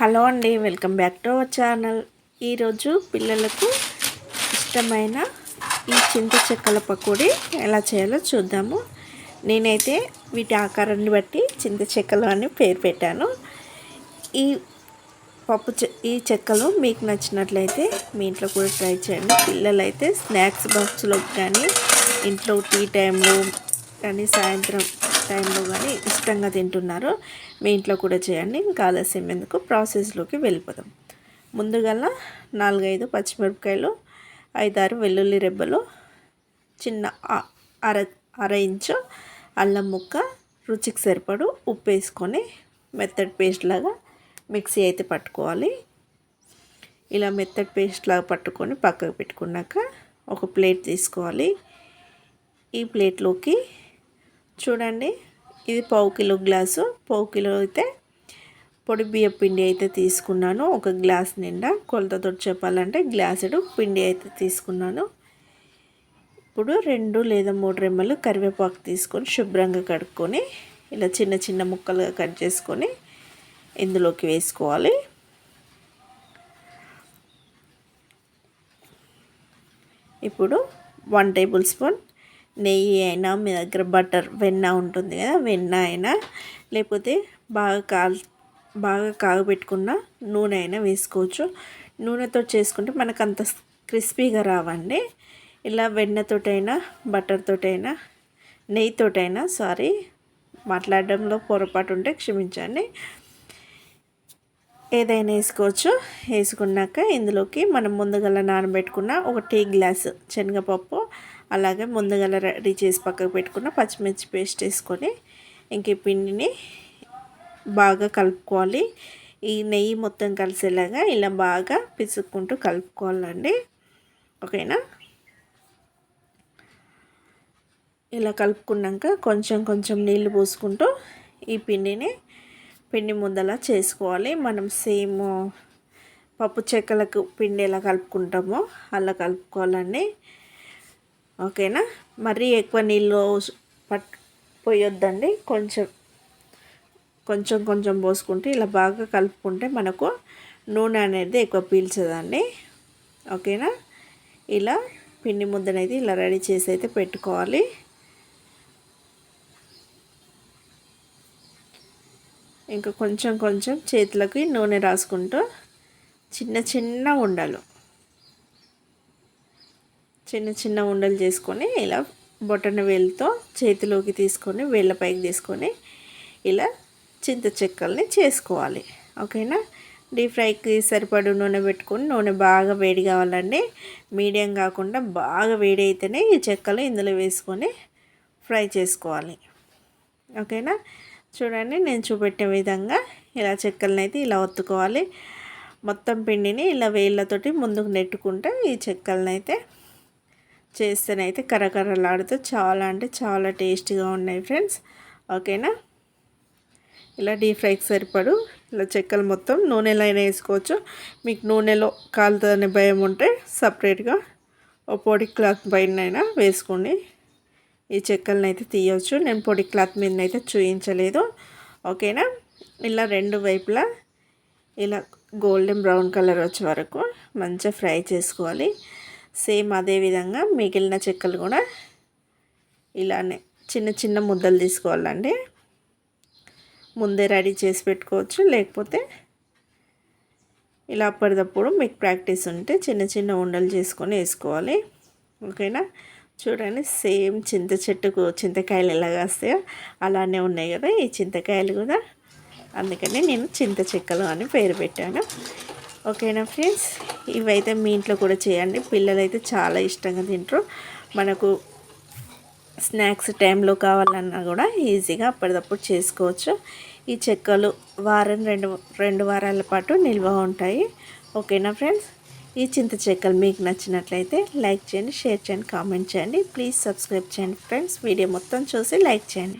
Hello అండి welcome back to our channel. ఈరోజు పిల్లలకు ఇష్టమైన ఈ చింత చెక్కల పకోడీ ఎలా చేయాలో చూద్దాము. నేనైతే వీటి ఆకారాన్ని బట్టి చింత చెక్కలు అని పేరు పెట్టాను. ఈ పప్పు ఈ చెక్కలు మీకు నచ్చినట్లయితే మీ ఇంట్లో కూడా ట్రై చేయండి. పిల్లలైతే స్నాక్స్ బాక్స్లో కానీ ఇంట్లో టీ టైంలో కానీ సాయంత్రం టైంలో కానీ ఇష్టంగా తింటున్నారు మీ ఇంట్లో కూడా చేయండి. ఇంకా ఆలస్యం ఎందుకు? ప్రాసెస్లోకి వెళ్ళిపోదాం. ముందుగా నాలుగైదు పచ్చిమిరపకాయలు ఐదారు వెల్లుల్లి రెబ్బలు చిన్న అర అర ఇంచు అల్లం ముక్క రుచికి సరిపడు ఉప్పు వేసుకొని మెత్తడ్ పేస్ట్ లాగా మిక్సీ అయితే పట్టుకోవాలి. ఇలా మెత్తడ్ పేస్ట్ లాగా పట్టుకొని పక్కకు పెట్టుకున్నాక ఒక ప్లేట్ తీసుకోవాలి. ఈ ప్లేట్లోకి చూడండి ఇది పావు కిలో గ్లాసు. పావు కిలో అయితే పొడి బియ్య పిండి అయితే తీసుకున్నాను. ఒక గ్లాస్ నిండా కొలతతో చెప్పాలంటే గ్లాసుడు పిండి అయితే తీసుకున్నాను. ఇప్పుడు రెండు లేదా మూడు రెమ్మలు కరివేపాకు తీసుకొని శుభ్రంగా కడుక్కొని ఇలా చిన్న చిన్న ముక్కలుగా కట్ చేసుకొని ఇందులోకి వేసుకోవాలి. ఇప్పుడు వన్ టేబుల్ స్పూన్ నెయ్యి అయినా మీ దగ్గర బటర్ వెన్న ఉంటుంది కదా వెన్న అయినా లేకపోతే బాగా కాల్ బాగా కాగబెట్టుకున్న నూనె అయినా వేసుకోవచ్చు. నూనెతో చేసుకుంటే మనకు అంత క్రిస్పీగా రావండి. ఇలా వెన్నతోటైనా బటర్తోటైనా నెయ్యితోటైనా సారీ మాట్లాడడంలో పొరపాటు ఉంటే క్షమించండి. ఏదైనా వేసుకోవచ్చు. వేసుకున్నాక ఇందులోకి మనం ముందుగల నానబెట్టుకున్న ఒక టీ గ్లాస్ శనగపప్పు అలాగే ముందుగా రెడీ చేసి పక్కకు పెట్టుకున్న పచ్చిమిర్చి పేస్ట్ వేసుకొని ఇంక పిండిని బాగా కలుపుకోవాలి. ఈ నెయ్యి మొత్తం కలిసేలాగా ఇలా బాగా పిసుక్కుంటూ కలుపుకోవాలండి. ఓకేనా? ఇలా కలుపుకున్నాక కొంచెం కొంచెం నీళ్ళు పోసుకుంటూ ఈ పిండిని పిండి ముద్దలా చేసుకోవాలి. మనం సేమ్ పప్పు చెక్కలకు పిండి ఎలా కలుపుకుంటామో అలా కలుపుకోవాలండి. ఓకేనా? మరీ ఎక్కువ నీళ్ళు పట్ పోయొద్దండి. కొంచెం కొంచెం కొంచెం పోసుకుంటే ఇలా బాగా కలుపుకుంటే మనకు నూనె అనేది ఎక్కువ పీల్చదండి. ఓకేనా? ఇలా పిండి ముద్దనైతే ఇలా రెడీ చేసి అయితే పెట్టుకోవాలి. ఇంకా కొంచెం కొంచెం చేతులకి నూనె రాసుకుంటూ చిన్న చిన్న ఉండలు. చిన్న చిన్న ఉండలు చేసుకొని ఇలా బొటన వేలుతో చేతిలోకి తీసుకొని వేళ్ళపైకి తీసుకొని ఇలా చింత చెక్కల్ని చేసుకోవాలి. ఓకేనా? డీప్ ఫ్రైకి సరిపడు నూనె పెట్టుకొని నూనె బాగా వేడి కావాలండి. మీడియం కాకుండా బాగా వేడి అయితేనే ఈ చెక్కలు ఇందులో వేసుకొని ఫ్రై చేసుకోవాలి. ఓకేనా? చూడండి నేను చూపెట్టే విధంగా ఇలా చెక్కలను అయితే ఇలా ఒత్తుకోవాలి. మొత్తం పిండిని ఇలా వేళ్ళతోటి ముందుకు నెట్టుకుంటే ఈ చెక్కలను అయితే చేస్తేనైతే కరకరలాడుతూ చాలా అంటే చాలా టేస్టీగా ఉన్నాయి ఫ్రెండ్స్. ఓకేనా? ఇలా డీప్ ఫ్రైకి సరిపడు. ఇలా చెక్కలు మొత్తం నూనెలో అయినా వేసుకోవచ్చు. మీకు నూనెలో కాలుతుందనే భయం ఉంటే సపరేట్గా ఓ పొడి క్లాత్ పైనైనా వేసుకోండి. ఈ చెక్కలను అయితే తీయవచ్చు నేను పొడి క్లాత్ మీద అయితే చూపించలేదు. ఓకేనా? ఇలా రెండు వైపులా ఇలా గోల్డెన్ బ్రౌన్ కలర్ వచ్చే వరకు మంచిగా ఫ్రై చేసుకోవాలి. సేమ్ అదే విధంగా మిగిలిన చెక్కలు కూడా ఇలానే చిన్న చిన్న ముద్దలు తీసుకోవాలండి. ముందే రెడీ చేసి పెట్టుకోవచ్చు. లేకపోతే ఇలా అప్పటిదప్పుడు మీకు ప్రాక్టీస్ ఉంటే చిన్న చిన్న ఉండలు చేసుకొని వేసుకోవాలి. ఓకేనా? చూడండి సేమ్ చింత చెట్టుకు చింతకాయలు ఎలా కాస్తాయో అలానే ఉన్నాయి కదా ఈ చింతకాయలు కూడా. అందుకని నేను చింత చెక్కలు అని పేరు పెట్టాను. ఓకేనా ఫ్రెండ్స్? ఇవైతే మీ ఇంట్లో కూడా చేయండి. పిల్లలు అయితే చాలా ఇష్టంగా తింటారు. మనకు స్నాక్స్ టైంలో కావాలన్నా కూడా ఈజీగా అప్పటిదప్పుడు చేసుకోవచ్చు. ఈ చెక్కలు వారం రెండు రెండు వారాల పాటు నిల్వ ఉంటాయి. ఓకేనా ఫ్రెండ్స్? ఈ చింత చెక్కలు మీకు నచ్చినట్లయితే లైక్ చేయండి షేర్ చేయండి కామెంట్ చేయండి. ప్లీజ్ సబ్స్క్రైబ్ చేయండి ఫ్రెండ్స్. వీడియో మొత్తం చూసి లైక్ చేయండి.